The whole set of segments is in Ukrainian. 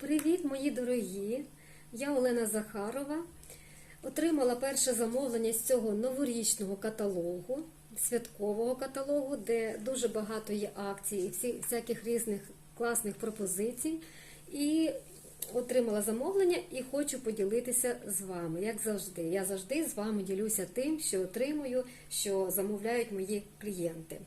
Привіт, мої дорогі! Я Олена Захарова. Отримала перше замовлення з цього новорічного каталогу, святкового каталогу, де дуже багато є акцій і всі, всяких різних класних пропозицій. І отримала замовлення і хочу поділитися з вами, як завжди. Я завжди з вами ділюся тим, що отримую, що замовляють мої клієнти.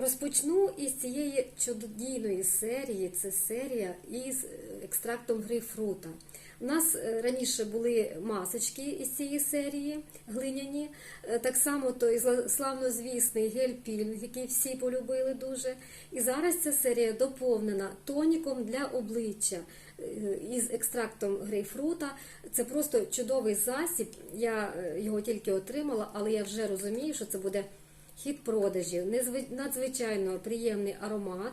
Розпочну із цієї чудодійної серії. Це серія із екстрактом грейпфрута. У нас е, раніше були масочки із цієї серії глиняні. Е, Так само той славнозвісний гель-пілінг, який всі полюбили дуже. І зараз ця серія доповнена тоніком для обличчя е, із екстрактом грейпфрута. Це просто чудовий засіб. Я е, його тільки отримала, але я вже розумію, що це буде хід продажів, надзвичайно приємний аромат.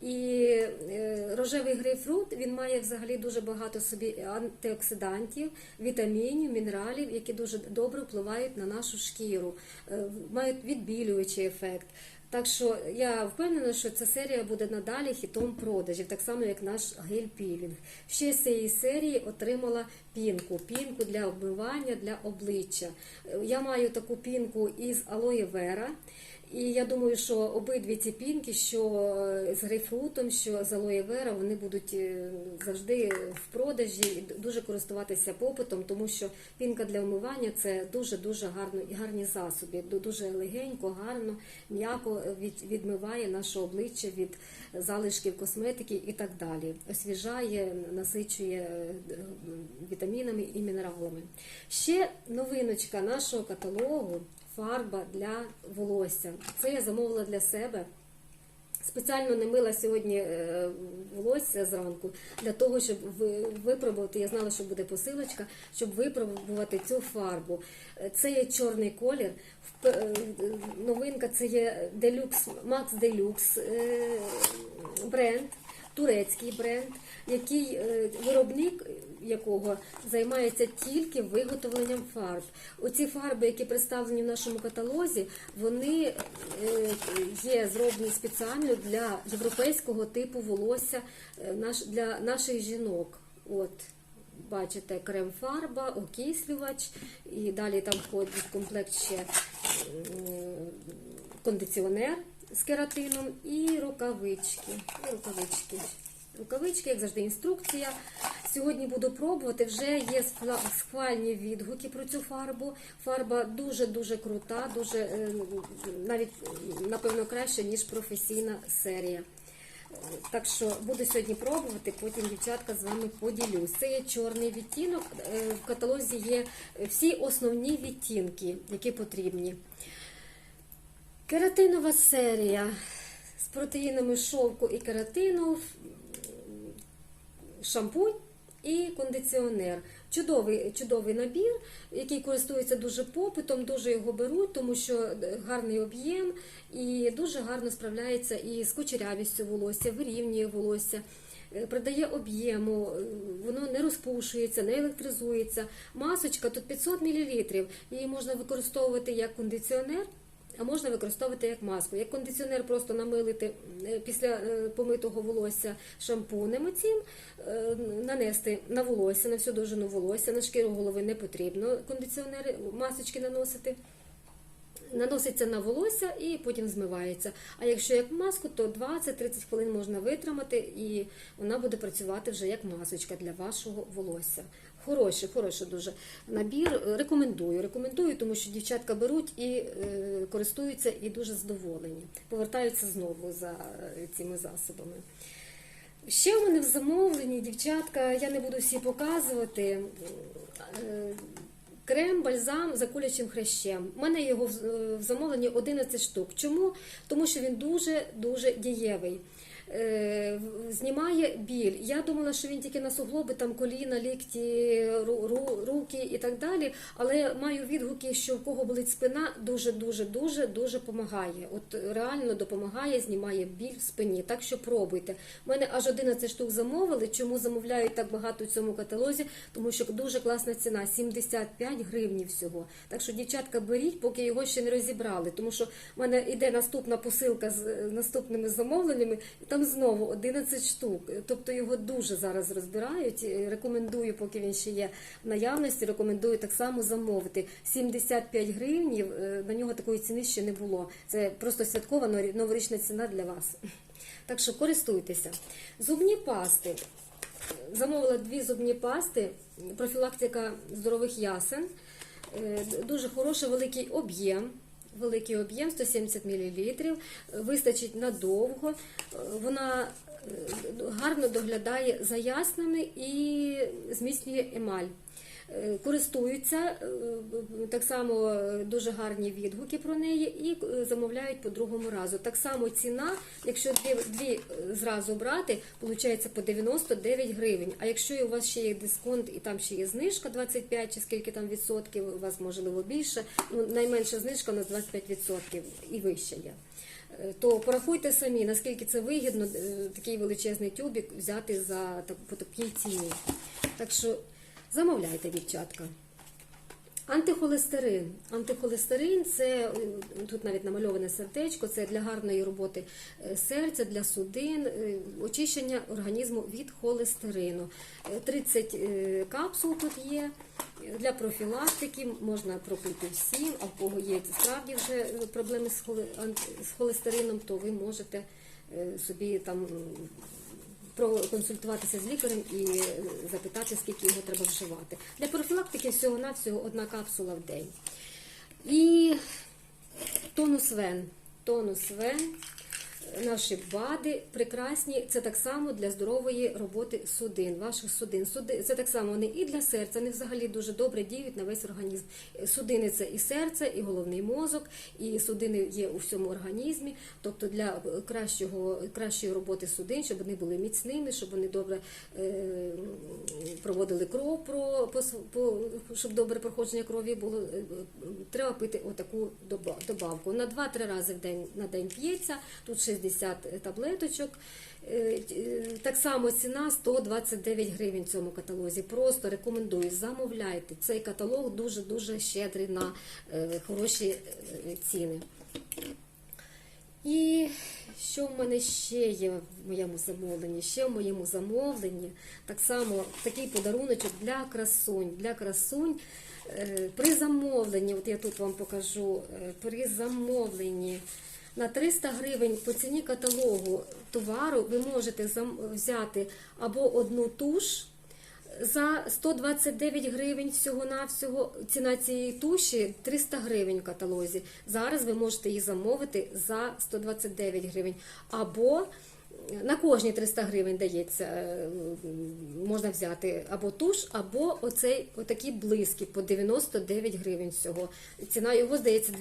І е, рожевий грейпфрут він має взагалі дуже багато собі антиоксидантів, вітамінів, мінералів, які дуже добре впливають на нашу шкіру, е, мають відбілюючий ефект. Так що я впевнена, що ця серія буде надалі хітом продажів, так само як наш гель-пілінг. Ще з цієї серії отримала пінку, пінку для обмивання для обличчя. Я маю таку пінку із алоє вера. І я думаю, що обидві ці пінки, що з грейпфрутом, що з алоє вера, вони будуть е, завжди в продажі і дуже користуватися попитом, тому що пінка для вмивання це дуже дуже гарно гарні засоби. Дуже легенько, гарно, м'яко від- відмиває наше обличчя від залишків косметики і так далі. Освіжає, насичує е, вітамінами і мінералами. Ще новиночка нашого каталогу фарба для волосся. Це я замовила для себе. Спеціально не мила сьогодні е, волосся зранку для того, щоб випробувати. Я знала, що буде посилочка, щоб випробувати цю фарбу. Це є чорний колір. Е, Новинка це є Deluxe, Max Deluxe е, бренд, турецький бренд, який е, виробник якого займається тільки виготовленням фарб. Оці фарби, які представлені в нашому каталозі, вони е, є зроблені спеціально для європейського типу волосся е, для наших жінок. От. Бачите, крем-фарба, окислювач, і далі там входить в комплект ще кондиціонер з кератином і рукавички. І рукавички. Рукавички, як завжди, інструкція. Сьогодні буду пробувати. Вже є схвальні відгуки про цю фарбу. Фарба дуже-дуже крута, дуже е, навіть напевно краще, ніж професійна серія. Так що буду сьогодні пробувати, потім дівчатка з вами поділюсь. Це є чорний відтінок. е, В каталозі є всі основні відтінки, які потрібні. Кератинова серія з протеїнами шовку і кератину, шампунь і кондиціонер. Чудовий, чудовий набір, який користується дуже попитом, дуже його беруть, тому що гарний об'єм і дуже гарно справляється і з кучерявістю волосся, вирівнює волосся. е, Придає об'єму, е, воно не розпушується, не електризується. Масочка тут 500 мл. Її можна використовувати як кондиціонер, можна використовувати як маску. Як кондиціонер просто намилити е, після е, помитого волосся шампунем цим, е, нанести на волосся, на всю довжину волосся, на шкіру голови не потрібно кондиціонери, масочки наносити. Наноситься на волосся і потім змивається. А якщо як маску, то 20-30 хвилин можна витримати, і вона буде працювати вже як масочка для вашого волосся. Хороший, хороший дуже набір. Рекомендую. Рекомендую, тому що дівчатка беруть і е, користуються і дуже задоволені. Повертаються знову за е, цими засобами. Ще у мене в замовленні, дівчатка, я не буду всі показувати. е, Крем, бальзам за кулячим хрящем. У мене його е, в замовленні 11 штук. Чому? Тому що він дуже-дуже дієвий. Е, Знімає біль. Я думала, що він тільки на суглоби, там коліна, лікті, ру- ру- руки і так далі. Але маю відгуки, що в кого болить спина, дуже дуже дуже дуже допомагає. От реально допомагає, знімає біль в спині. Так що пробуйте. У мене аж 11 штук замовили. Чому замовляють так багато в цьому каталозі? Тому що дуже класна ціна 75 гривнів всього. Так що, дівчатка, беріть, поки його ще не розібрали. Тому що в мене йде наступна посилка з наступними замовленнями, і там знову 11 штук. Тобто його дуже зараз розбирають. Е, Рекомендую, поки він ще є в наявності, рекомендую так само замовити. 75 гривнів, е, на нього такої ціни ще не було. Це просто святкова новорічна ціна для вас. Так що користуйтеся. Зубні пасти. Замовила дві зубні пасти, профілактика здорових ясен. Е, Дуже хороший великий об'єм. Великий об'єм 170 мл. Вистачить надовго. Е, Вона е, гарно доглядає за яснами і зміцнює емаль. Е, Користуються е, так само е, дуже гарні відгуки про неї і е, замовляють по другому разу. Так само ціна, якщо дві, дві е, зразу брати, виходить по 99 гривень. А якщо у вас ще є дисконт і там ще є знижка 25 чи скільки там відсотків, у вас можливо більше, ну найменша знижка у нас 25 відсотків і вище є. Е, То порахуйте самі, наскільки це вигідно е, такий величезний тюбик взяти за так- по такій ціні. Так що замовляйте, дівчатка. Антихолестерин. Антихолестерин це тут навіть намальоване сердечко, це для гарної роботи е, серця, для судин, е, очищення організму від холестерину. Е, 30 е, капсул тут є. Для профілактики можна пропити всім, а в кого є справді вже проблеми з холестерином, то ви можете собі там проконсультуватися з лікарем і запитати, скільки його треба вживати. Для профілактики всього-навсього одна капсула в день. І тонус вен. Тонус вен. Наші БАДи прекрасні. Це так само для здорової роботи судин, ваших судин. Суди, це так само вони і для серця, вони взагалі дуже добре діють на весь організм. Судини це і серце, і головний мозок, і судини є у всьому організмі. Тобто для кращого, кращої роботи судин, щоб вони були міцними, щоб вони добре е, проводили кров, про, по, по, щоб добре проходження крові було, е, треба пити отаку доба- добавку. На 2-3 рази в день на день п'ється, тут 60 таблеточок. Е, е, Так само ціна 129 гривень в цьому каталозі. Просто рекомендую, замовляйте. Цей каталог дуже-дуже щедрий на хороші ціни. І що в мене ще є в моєму замовленні? Ще в моєму замовленні так само такий подаруночок для красунь. Для красунь е, при замовленні, от я тут вам покажу, е, при замовленні на 300 гривень по ціні каталогу товару ви можете взяти або одну туш. За 129 гривень всього-навсього ціна цієї туші 300 гривень в каталозі. Зараз ви можете її замовити за 129 гривень. Або на кожні 300 гривень дається, е, можна взяти або туш, або оцей, отакі блиски по 99 гривень всього. Ціна його, здається,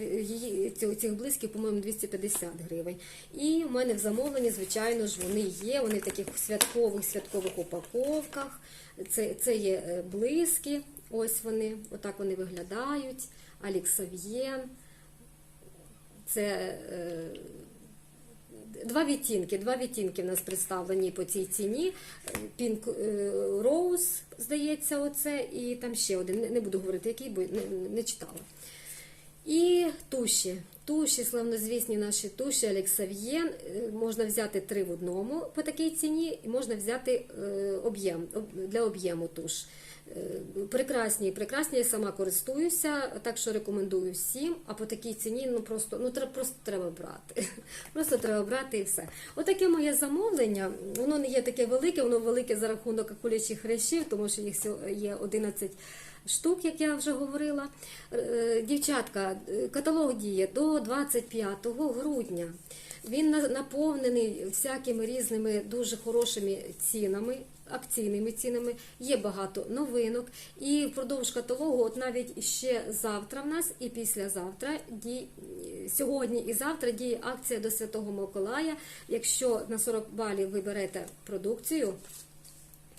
цих блисків, по-моєму, 250 гривень. І в мене в замовленні, звичайно ж, вони є, вони в таких святкових святкових упаковках. Це, це є е, блиски, ось вони, отак вони виглядають. Аліксав'єн. Це е, два відтінки. Два відтінки в нас представлені по цій ціні. Pink Rose, здається, оце, і там ще один. Не- буду говорити, який, бо не читала. І туші. Туші, славнозвісні наші туші Алексав'єн. Е, Можна взяти три в одному по такій ціні, і можна взяти е, об'єм об- для об'єму туш. Е, Прекрасні, прекрасні, я сама користуюся, так що рекомендую всім. А по такій ціні ну просто ну треба просто треба брати. Просто треба брати і все. Отаке моє замовлення. Воно не є таке велике, воно велике за рахунок акулячих хрящів, тому що їх є 11 штук, як я вже говорила. Е, Дівчатка, е, каталог діє до 25 грудня. Він наповнений всякими різними дуже хорошими цінами. Акційними цінами є багато новинок, і впродовж каталогу, от навіть ще завтра в нас і післязавтра ді... сьогодні і завтра діє акція до Святого Миколая. Якщо на 40 балів ви берете продукцію,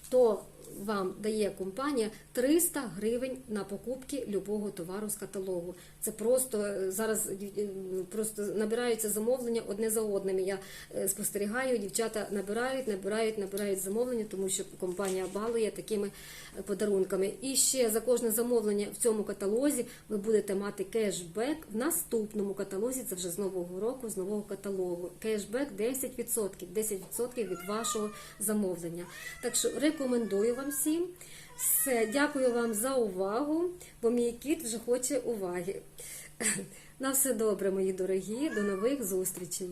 то вам дає компанія 300 гривень на покупки любого товару з каталогу. Це просто е, зараз е, просто набираються замовлення одне за одним. Я е, спостерігаю, дівчата набирають, набирають, набирають замовлення, тому що компанія балує такими е, подарунками. І ще за кожне замовлення в цьому каталозі ви будете мати кешбек в наступному каталозі. Це вже з нового року, з нового каталогу. Кешбек 10%, 10% від вашого замовлення. Так що рекомендую вам всім. Все, дякую вам за увагу, бо мій кіт вже хоче уваги. На все добре, мої дорогі, до нових зустрічей.